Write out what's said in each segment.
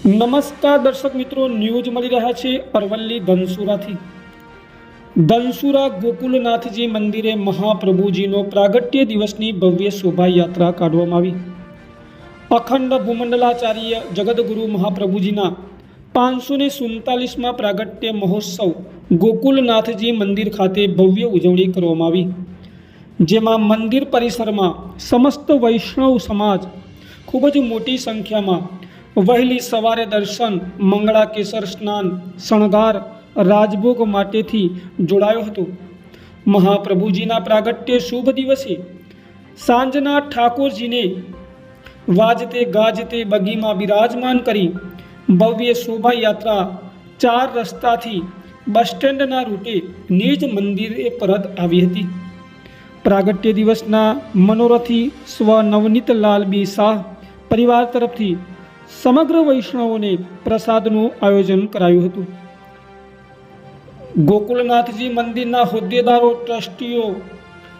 નમસ્કાર દર્શક મિત્રો ન્યૂઝ મળી રહ્યા છે અરવલ્લી ધનસુરાથી. ધનસુરા ગોકુલનાથજી મંદિરે મહાપ્રભુજીનો પ્રાગટ્ય દિવસની ભવ્ય શોભાયાત્રા કાઢવામાં આવી. અખંડ ભૂમંડલાચાર્ય જગદગુરુ મહાપ્રભુજીના પાંચસો ને સુડતાલીસમાં પ્રાગટ્ય મહોત્સવ ગોકુલનાથજી મંદિર ખાતે ભવ્ય ઉજવણી કરવામાં આવી. જેમાં મંદિર પરિસરમાં સમસ્ત વૈષ્ણવ સમાજ ખૂબ જ મોટી સંખ્યામાં વહેલી સવારે દર્શન, મંગળા કેસર સ્નાન, શણગાર, રાજભોગ માટેથી જોડાયો હતો. મહાપ્રભુજીના પ્રાગટ્ય શુભ દિવસે સાંજના ઠાકોરજીને વાજતે ગાજતે બગીમાં બિરાજમાન કરી ભવ્ય શોભાયાત્રા ચાર રસ્તાથી બસ સ્ટેન્ડના રૂટે નિજ મંદિરે પરત આવી હતી. પ્રાગટ્ય દિવસના મનોરથી સ્વ નવનીત લાલ બી શાહ પરિવાર તરફથી સમગ્ર વૈષ્ણવોને પ્રસાદનું આયોજન કરાયું હતું. ગોકુલનાથજી મંદિરના હોદ્દેદારો, ટ્રસ્ટીઓ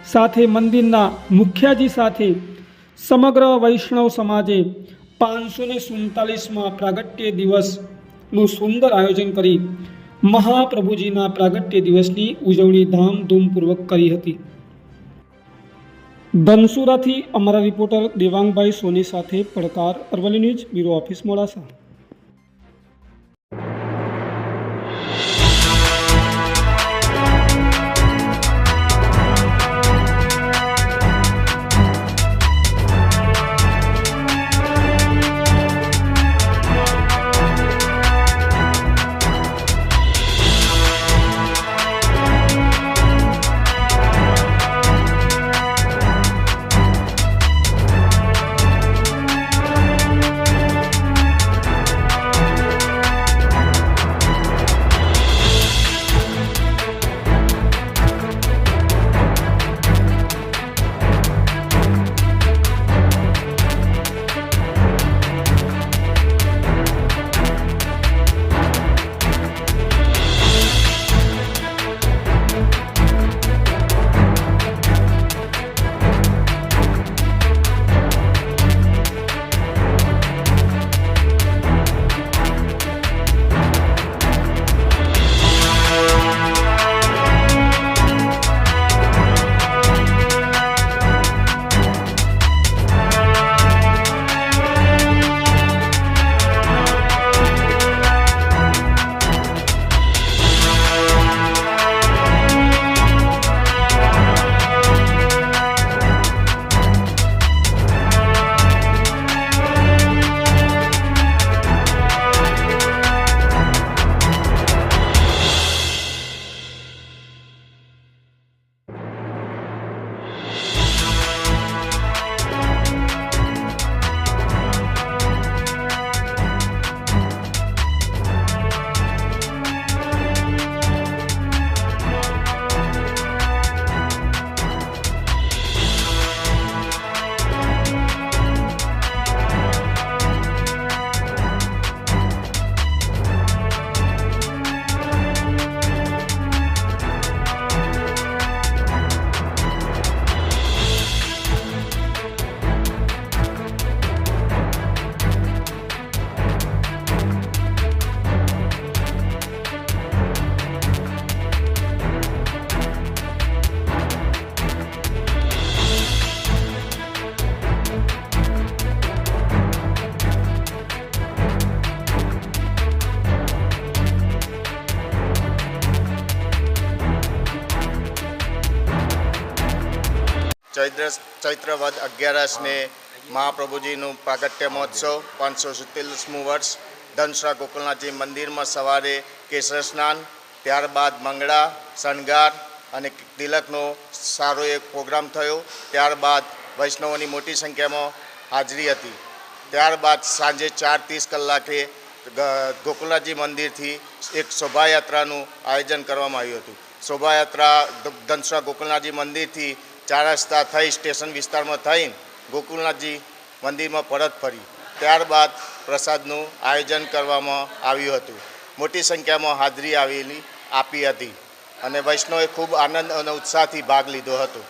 સાથે, મંદિરના મુખ્યાજી સાથે સમગ્ર વૈષ્ણવ સમાજે પાંચસો ને સુડતાલીસમાં પ્રાગટ્ય દિવસનું સુંદર આયોજન કરી મહાપ્રભુજીના પ્રાગટ્ય દિવસની ઉજવણી ધામધૂમપૂર્વક કરી હતી. ધનસુરાથી અમારા રિપોર્ટર દેવાંગભાઈ સોની સાથે પડકાર Aravalli news bureau office Modasa. ચૈત્ર ચૈત્ર વદ અગિયારસને મહાપ્રભુજીનું પ્રાગટ્ય મહોત્સવ, પાંચસો સિત્તેરસમું વર્ષ, ધનસરા ગોકુલનાથજી મંદિરમાં સવારે કેસર સ્નાન, ત્યારબાદ મંગળા, શણગાર અને તિલકનો સારો એક પ્રોગ્રામ થયો. ત્યારબાદ વૈષ્ણવોની મોટી સંખ્યામાં હાજરી હતી. ત્યારબાદ સાંજે ચાર ત્રીસ કલાકે ગોકુલનાથજી મંદિરથી એક શોભાયાત્રાનું આયોજન કરવામાં આવ્યું હતું. શોભાયાત્રા ધનસરા ગોકુલનાથજી મંદિરથી ચાર રસ્તા થઈ સ્ટેશન વિસ્તારમાં થઈ ગોકુલનાથજી મંદિરમાં પરત ફરી. ત્યારબાદ પ્રસાદનું આયોજન કરવામાં આવ્યું હતું. મોટી સંખ્યામાં હાજરી આવેલી આપી હતી અને વૈષ્ણવે ખૂબ આનંદ અને ઉત્સાહથી ભાગ લીધો હતો.